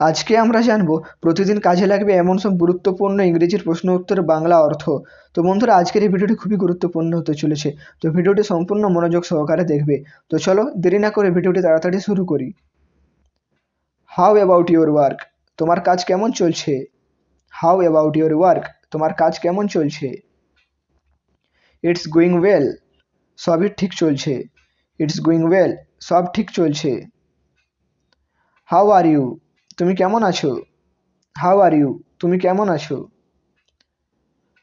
আজকে আমরা জানব, প্রতিদিন কাজে লাগবে এমন সব গুরুত্বপূর্ণ ইংরেজির প্রশ্ন উত্তর, বাংলা অর্থ। তো বন্ধুরা, আজকের এই ভিডিওটি খুবই গুরুত্বপূর্ণ হতে চলেছে। তো ভিডিওটি সম্পূর্ণ মনোযোগ সহকারে দেখবে। তো চলো, দেরি না করে ভিডিওটি তাড়াতাড়ি শুরু করি। হাউ অ্যাবাউট ইউর ওয়ার্ক তোমার কাজ কেমন চলছে? হাউ অ্যাবাউট ইউর ওয়ার্ক তোমার কাজ কেমন চলছে? ইটস গোয়িং ওয়েল সবই ঠিক চলছে। ইটস গোয়িং ওয়েল সব ঠিক চলছে। হাউ আর ইউ তুমি কেমন আছো? হাউ আর ইউ তুমি কেমন আছো?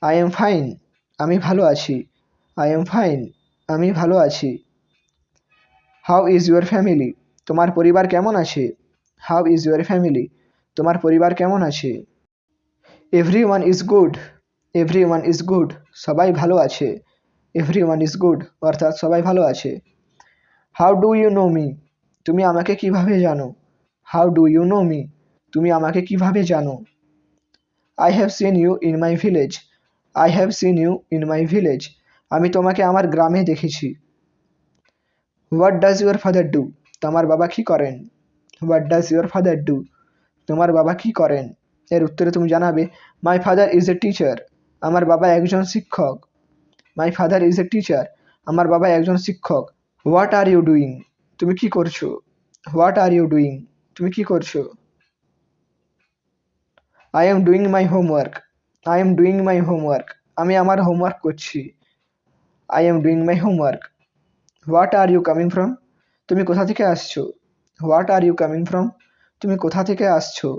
আই এম ফাইন আমি ভালো আছি। আই এম ফাইন আমি ভালো আছি। হাউ ইজ ইউর ফ্যামিলি তোমার পরিবার কেমন আছে? হাউ ইজ ইউর ফ্যামিলি তোমার পরিবার কেমন আছে? Everyone is good everyone is good সবাই ভালো আছে। এভরি ওয়ান ইজ গুড অর্থাৎ সবাই ভালো আছে। How do you know me তুমি আমাকে কীভাবে জানো? How do you know me তুমি আমাকে কীভাবে জানো? I have seen you in my village I have seen you in my village আমি তোমাকে আমার গ্রামে দেখেছি। What does your father do তোমার বাবা কি করেন? What does your father do তোমার বাবা কি করেন? এর উত্তরে তুমি জানাবে my father is a teacher আমার বাবা একজন শিক্ষক। My father is a teacher আমার বাবা একজন শিক্ষক। হোয়াট আর ইউ ডুইং তুমি কি করছ? হোয়াট আর ইউ ডুইং তুমি কি করছ? I am doing my homework I am doing my homework আমি আমার হোমওয়ার্ক করছি। I am doing my homework what are you coming from তুমি কোথা থেকে আসছো? What are you coming from তুমি কোথা থেকে আসছো?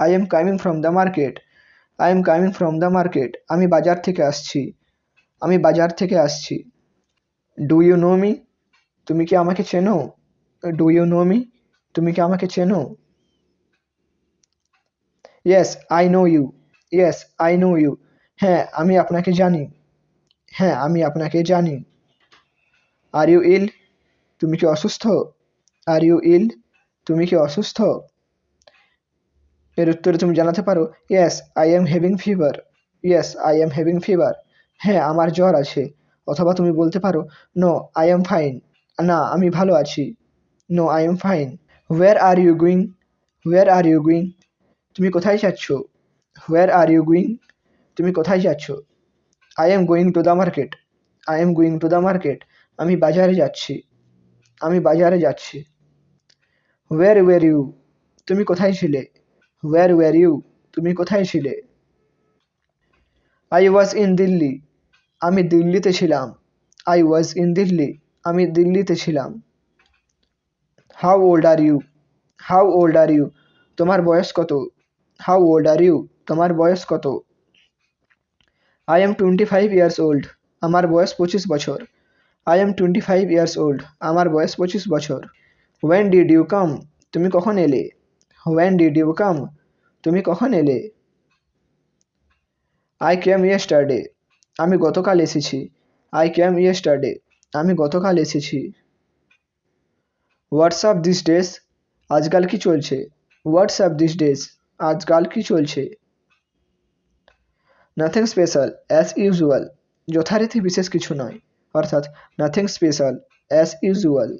I am coming from the market I am coming from the market আমি বাজার থেকে আসছি। আমি বাজার থেকে আসছি। ডু ইউ নো মি তুমি কি আমাকে চেনো? ডু ইউ নো মি তুমি কি আমাকে চেনো? Yes I know you yes I know you হ্যাঁ আমি আপনাকে জানি। হ্যাঁ আমি আপনাকে জানি। আর ইউ ইল তুমি কি অসুস্থ? আর ইউ ইল তুমি কি অসুস্থ? এর উত্তরে তুমি জানাতে পারো yes I am having fever yes I am having fever হ্যাঁ আমার জ্বর আছে। অথবা তুমি বলতে পারো নো আই এম ফাইন না, আমি ভালো আছি। No I am fine where are you going where are you going তুমি কোথায় যাচ্ছ? হোয়ার আর ইউ গোয়িং তুমি কোথায় যাচ্ছ? I am going to the market I am going to the market আমি বাজারে যাচ্ছি। আমি বাজারে যাচ্ছি। হোয়ার ওয়ার ইউ তুমি কোথায় ছিলে? হোয়ার ওয়ার ইউ তুমি কোথায় ছিলে? আই ওয়াজ ইন দিল্লি আমি দিল্লিতে ছিলাম। আই ওয়াজ ইন দিল্লি আমি দিল্লিতে ছিলাম। How old are you how old are you তোমার বয়স কত? হাউ ওল্ড আর ইউ তোমার বয়স কত? I am twenty five years old আমার বয়স পঁচিশ বছর। I am twenty five years old আমার বয়স পঁচিশ বছর। ওয়েন ডিড ইউ কাম তুমি কখন এলে? ওয়েন ডিড ইউ কাম তুমি কখন এলে? আই ক্যাম ইয়েস্টারডে আমি গতকাল এসেছি। আই ক্যাম ইয়েস্টারডে আমি গতকাল এসেছি। হোয়াটসঅ্যাপ দিস ডেজ আজকাল কি চলছে? হোয়াটসঅ্যাপ দিস ডেজ আজকাল কি চলছে? নাথিং স্পেশাল অ্যাজ ইউজুয়াল যথারীতি বিশেষ কিছু নয়, অর্থাৎ nothing special as usual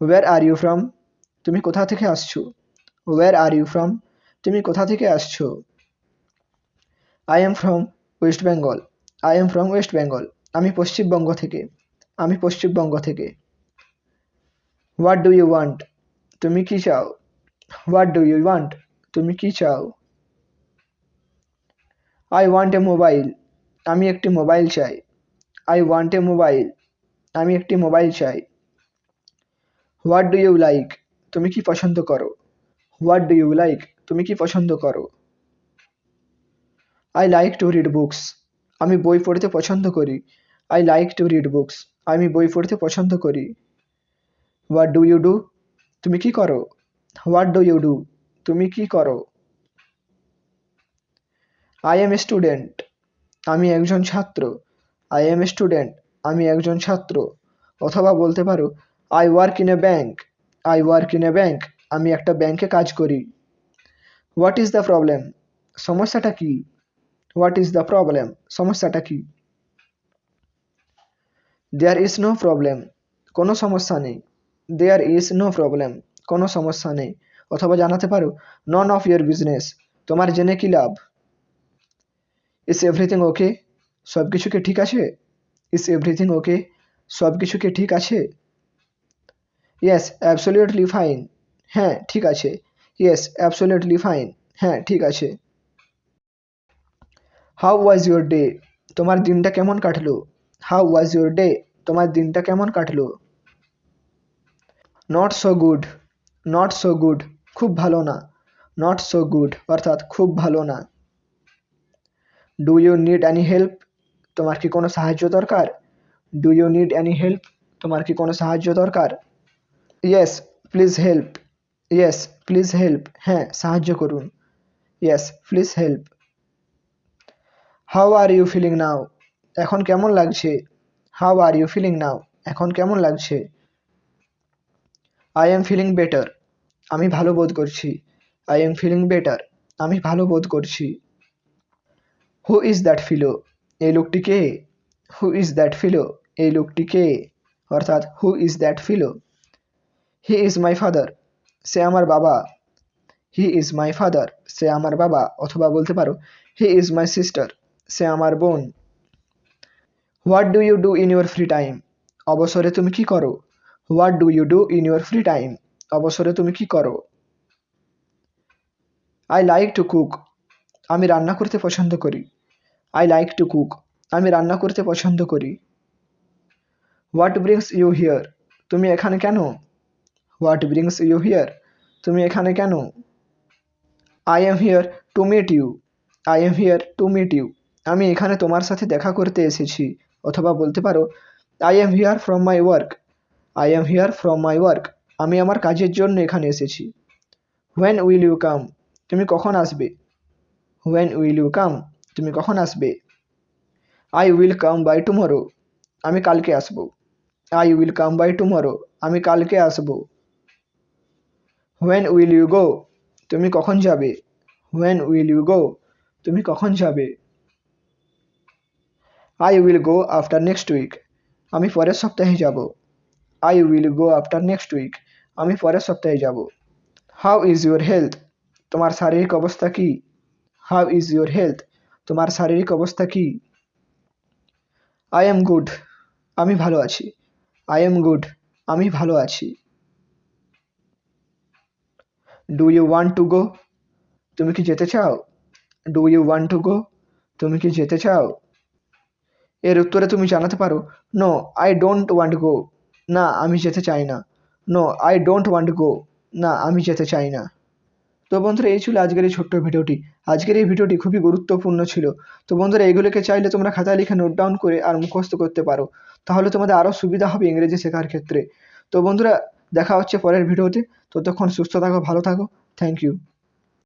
where are you from তুমি কোথা থেকে আসছো? ওয়্যার আর ইউ ফ্রম তুমি কোথা থেকে আসছো? I am from West Bengal I am from West Bengal আমি পশ্চিমবঙ্গ থেকে, আমি পশ্চিমবঙ্গ থেকে। হোয়াট ডু ইউ ওয়ান্ট তুমি কি চাও হোয়াট ডু ইউ ওয়ান্ট তুমি কি চাও আই ওয়ান্ট এ মোবাইল আমি একটি মোবাইল চাই। আই ওয়ান্ট এ মোবাইল আমি একটি মোবাইল চাই। হোয়াট ডু ইউ লাইক তুমি কি পছন্দ করো? হোয়াট ডু ইউ লাইক তুমি কি পছন্দ করো? I like to read books আমি বই পড়তে পছন্দ করি। I like to read books আমি বই পড়তে পছন্দ করি। হোয়াট ডু ইউ ডু তুমি কি করো? হোয়াট ডু ইউ ডু তুমি কি করো? আই এম এ স্টুডেন্ট আমি একজন ছাত্র। আই এম এ স্টুডেন্ট আমি একজন ছাত্র। অথবা বলতে পারো I work in a bank I work in a bank আমি একটা ব্যাংকে কাজ করি। হোয়াট ইজ দ্য প্রবলেম সমস্যাটা কি? হোয়াট ইজ দ্য প্রবলেম সমস্যাটা কি? দেয়ার ইজ নো প্রবলেম কোনো সমস্যা নেই। দেয়ার ইজ নো প্রবলেম কোনো সমস্যা নেই। অথবা জানাতে পারো নন অফ ইয়ার বিজনেস তোমার জেনে কি লাভ? ইস এভরিথিং ওকে সব কিছুকে ঠিক আছে? ইস এভরিথিং ওকে সব কিছুকে ঠিক আছে? ইয়েস অ্যাবসোলিউটলি ফাইন হ্যাঁ ঠিক আছে। ইয়েস অ্যাবসোলিউটলি ফাইন হ্যাঁ ঠিক আছে। হাউ ওয়াজ ইউর ডে তোমার দিনটা কেমন কাটলো? হাউ ওয়াজ ইউর ডে তোমার দিনটা কেমন কাটলো? Not so good not so good খুব ভালো না নট সো গুড অর্থাৎ খুব ভালো না। Do you need any help তোমার কি কোনো সাহায্য দরকার? Do you need any help তোমার কি কোনো সাহায্য দরকার? Yes please help yes please help হ্যাঁ সাহায্য করুন। Yes please help how are you feeling now এখন কেমন লাগছে? How are you feeling now এখন কেমন লাগছে? আই এম ফিলিং বেটার আমি ভালো বোধ করছি। আই এম ফিলিং বেটার আমি ভালো বোধ করছি। হু ইজ দ্যাট ফিলো এই লোকটি কে? হু ইজ দ্যাট ফিলো এই লোকটি কে? অর্থাৎ who is that fellow he is my father সে আমার বাবা। হি ইজ মাই ফাদার সে আমার বাবা। অথবা বলতে পারো হি ইজ মাই সিস্টার সে আমার বোন। What do you do in your free time অবসরে তুমি কি করো? What do you do in your free time অবসরে তুমি কি করো? আই লাইক টু কুক আমি রান্না করতে পছন্দ করি। আই লাইক টু কুক আমি রান্না করতে পছন্দ করি। হোয়াট ব্রিংস ইউ হিয়ার তুমি এখানে কেন? হোয়াট ব্রিংস ইউ হিয়ার তুমি এখানে কেন? I am here to meet you I am here to meet you আমি এখানে তোমার সাথে দেখা করতে এসেছি। অথবা বলতে পারো I am here from my work I am here from my work আমি আমার কাজের জন্য এখানে এসেছি। হোয়েন উইল ইউ কাম তুমি কখন আসবে? হোয়েন উইল ইউ কাম তুমি কখন আসবে? I will come by tomorrow আমি কালকে আসব। I will come by tomorrow আমি কালকে আসব। হোয়েন উইল ইউ গো তুমি কখন যাবে? হোয়েন উইল ইউ গো তুমি কখন যাবে? I will go after next week আমি পরের সপ্তাহে যাব। I will go after next week আমি পরের সপ্তাহে যাব। হাউ ইজ ইউর হেলথ তোমার শারীরিক অবস্থা কি? হাউ ইজ ইউর হেলথ তোমার শারীরিক অবস্থা কি? আই এম গুড আমি ভালো আছি। আই এম গুড আমি ভালো আছি। Do you want to go তুমি কি যেতে চাও? Do you want to go তুমি কি যেতে চাও? এর উত্তরে তুমি জানাতে পারো no I don't want go না, আমি যেতে চাই না। No I don't want go না, আমি যেতে চাই না। তো বন্ধুরা, এই ছিল আজকের এই ছোট্ট ভিডিওটি। আজকের এই ভিডিওটি খুবই গুরুত্বপূর্ণ ছিল। তো বন্ধুরা, এগুলোকে চাইলে তোমরা খাতায় লিখে নোট ডাউন করে আর মুখস্থ করতে পারো। তাহলে তোমাদের আরও সুবিধা হবে ইংরেজি শেখার ক্ষেত্রে। তো বন্ধুরা, দেখা হচ্ছে পরের ভিডিওতে। ততক্ষণ সুস্থ থাকো, ভালো থাকো। Thank you